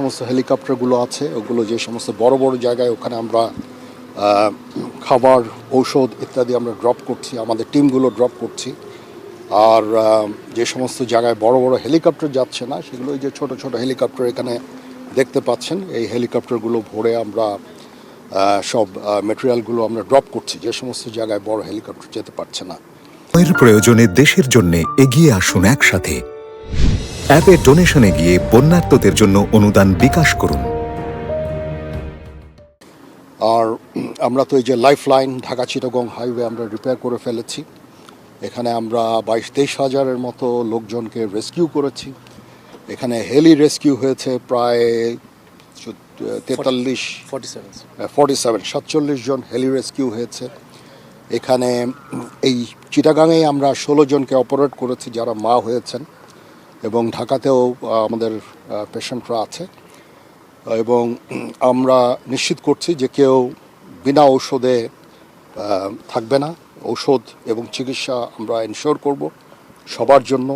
সমস্ত হেলিকপ্টারগুলো আছে, ওগুলো যে সমস্ত বড় বড় জায়গায় ওখানে আমরা খাবার, ঔষধ ইত্যাদি আমরা ড্রপ করছি, আমাদের টিমগুলো ড্রপ করছি। আর যে সমস্ত জায়গায় বড় বড় হেলিকপ্টার যাচ্ছে না, সেগুলো যে ছোট ছোট হেলিকপ্টার এখানে দেখতে পাচ্ছেন, এই হেলিকপ্টারগুলো ভরে আমরা সব মেটেরিয়ালগুলো আমরা ড্রপ করছি, যে সমস্ত জায়গায় বড় হেলিকপ্টার যেতে পারছে না। প্রয়োজনে দেশের জন্য এগিয়ে আসুন একসাথে। অ্যাপে ডোনেশনে গিয়ে বন্যার্তদের জন্য অনুদান বিকাশ করুন। আর আমরা তো এই যে life line Dhaka Chittagong highway আমরা রিপেয়ার করে ফেলেছি। এখানে আমরা বাইশ তেইশ হাজারের মতো লোকজনকে রেস্কিউ করেছি। এখানে হেলি রেস্কিউ হয়েছে প্রায় তেতাল্লিশ ফর্টি সেভেন ফর্টি সেভেন সাতচল্লিশ জন হেলি রেস্কিউ হয়েছে। এখানে এই চিটাগাঙে আমরা ষোলো জনকে অপারেট করেছি যারা মা হয়েছেন। এবং ঢাকাতেও আমাদের পেশেন্টরা আছে। এবং আমরা নিশ্চিত করছি যে কেউ বিনা ঔষধে থাকবে না। ঔষধ এবং চিকিৎসা আমরা এনশোর করব সবার জন্য।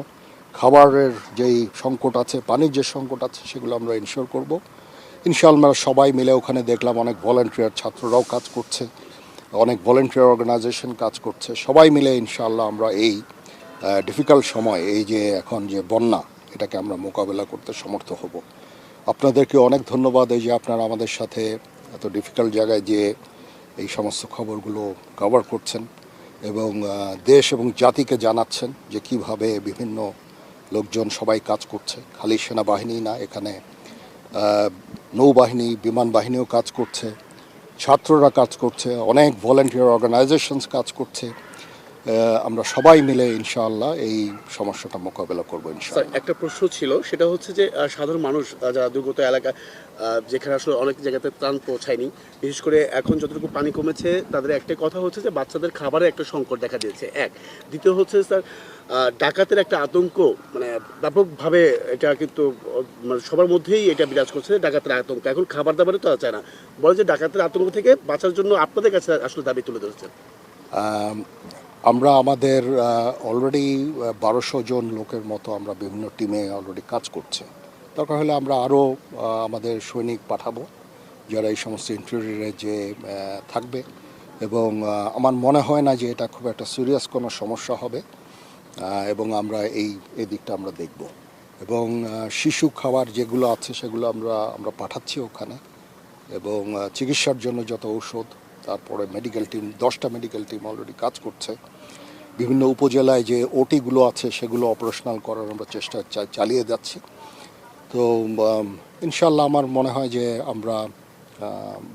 খাবারের যেই সংকট আছে, পানির যে সংকট আছে, সেগুলো আমরা এনশোর করব। ইনশাআল্লাহ সবাই মিলে ওখানে দেখলাম অনেক ভলেন্টিয়ার ছাত্ররাও কাজ করছে, অনেক ভলেন্টিয়ার অর্গানাইজেশন কাজ করছে। সবাই মিলে ইনশাআল্লাহ আমরা এই ডিফিকাল্ট সময়, এই যে এখন যে বন্যা, এটাকে আমরা মোকাবেলা করতে সমর্থ হব। আপনাদেরকে অনেক ধন্যবাদ এই যে আপনারা আমাদের সাথে এত ডিফিকাল্ট জায়গায় যে এই সমস্ত খবরগুলো কভার করছেন এবং দেশ এবং জাতিকে জানাচ্ছেন যে কীভাবে বিভিন্ন লোকজন সবাই কাজ করছে। খালি সেনাবাহিনী না, এখানে নৌবাহিনী, বিমান বাহিনীও কাজ করছে, ছাত্ররা কাজ করছে, অনেক ভলেন্টিয়ার অর্গানাইজেশনস কাজ করছে। আমরা সবাই মিলে ইনশাআল্লাহ এই সমস্যাটা মোকাবেলা করব স্যার ইনশাআল্লাহ একটা প্রশ্ন ছিল সেটা হচ্ছে যে সাধারণ মানুষ যারা দুর্গত এলাকা যেখানে আসলে অনেক জায়গাতে ত্রাণ পৌঁছায়নি বিশেষ করে এখন যতটুকু পানি কমেছে তাদের একটা কথা হচ্ছে যে বাচ্চাদের খাবারের একটা সংকট দেখা দিয়েছে এক। দ্বিতীয় হচ্ছে স্যার ডাকাতের একটা আতঙ্ক মানে ব্যাপকভাবে এটা কিন্তু মানে সবার মধ্যেই এটা বিরাজ করছে ডাকাতের আতঙ্ক। এখন খাবার দাবারে তো চায় না। বলে যে ডাকাতের আতঙ্ক থেকে বাঁচার জন্য আপনাদের কাছে আসলে দাবি তুলে ধরেছেন। আমরা আমাদের অলরেডি বারোশো জন লোকের মতো আমরা বিভিন্ন টিমে অলরেডি কাজ করছে। দরকার হলে আমরা আরও আমাদের সৈনিক পাঠাবো, যারা এই সমস্ত ইন্টারভিউরে যে থাকবে। এবং আমার মনে হয় না যে এটা খুব একটা সিরিয়াস কোনো সমস্যা হবে এবং আমরা এই এই দিকটা আমরা দেখব। এবং শিশু খাবার যেগুলো আছে সেগুলো আমরা আমরা পাঠাচ্ছি ওখানে। এবং চিকিৎসার জন্য যত ঔষধ, তারপরে মেডিকেল টিম দশটা মেডিকেল টিম অলরেডি কাজ করছে। বিভিন্ন উপজেলায় যে ওটিগুলো আছে সেগুলো অপারেশনাল করার আমরা চেষ্টা চালিয়ে যাচ্ছি। তো ইনশাল্লাহ আমার মনে হয় যে আমরা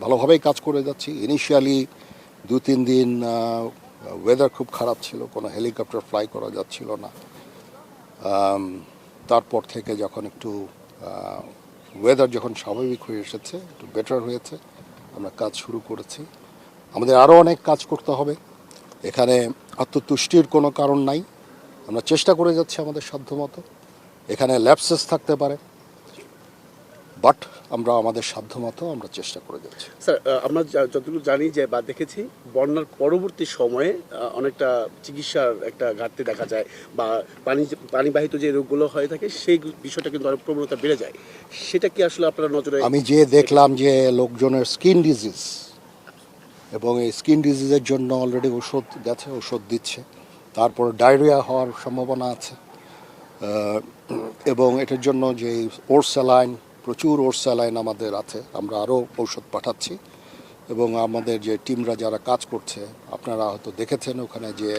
ভালোভাবেই কাজ করে যাচ্ছি। ইনিশিয়ালি দু তিন দিন ওয়েদার খুব খারাপ ছিল, কোনো হেলিকপ্টার ফ্লাই করা যাচ্ছিল না। তারপর থেকে যখন একটু ওয়েদার যখন স্বাভাবিক হয়ে এসেছে, একটু বেটার হয়েছে, আমরা কাজ শুরু করেছি। আমাদের আরও অনেক কাজ করতে হবে। এখানে আত্মতুষ্টির কোনো কারণ নাই। আমরা চেষ্টা করে যাচ্ছি আমাদের সাধ্যমতো। এখানে ল্যাপসেস থাকতে পারে বাট আমরা আমাদের সাধ্যমতো আমরা চেষ্টা করে যাচ্ছি। স্যার আমরা যতটুকু জানি যে বা দেখেছি বন্যার পরবর্তী সময়ে অনেকটা চিকিৎসার একটা ঘাটতি দেখা যায় বা পানি পানিবাহিত যে রোগগুলো হয়ে থাকে সেই বিষয়টা কিন্তু অনেক প্রবণতা বেড়ে যায়। সেটা কি আসলে আপনার নজরে আমি যে দেখলাম যে লোকজনের স্কিন ডিজিজ এবং এই স্কিন ডিজিজের জন্য অলরেডি ওষুধ গেছে, ওষুধ দিচ্ছে। তারপর ডায়রিয়া হওয়ার সম্ভাবনা আছে। এবং এটার জন্য যে ওর স্যালাইন প্রচুর ওর স্যালাইন আমাদের আছে। আমরা আরও ঔষধ পাঠাচ্ছি। এবং আমাদের যে টিমরা যারা কাজ করছে, আপনারা হয়তো দেখেছেন ওখানে যে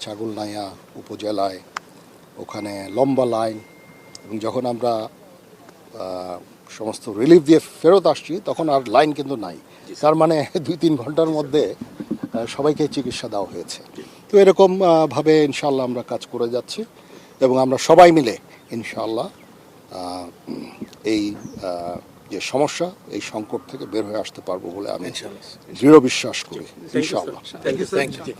ছাগলনাইয়া উপজেলায় ওখানে লম্বা লাইন এবং যখন আমরা সমস্ত রিলিফ দিয়ে ফেরত আসছি তখন আর লাইন কিন্তু নাই। তার মানে দুই তিন ঘণ্টার মধ্যে সবাইকে চিকিৎসা দেওয়া হয়েছে। তো এরকম ভাবে ইনশাল্লাহ আমরা কাজ করে যাচ্ছি এবং আমরা সবাই মিলে ইনশাল্লাহ এই যে সমস্যা এই সংকট থেকে বের হয়ে আসতে পারব বলে আমি দৃঢ় বিশ্বাস করি ইনশাল্লাহ থ্যাংক ইউ.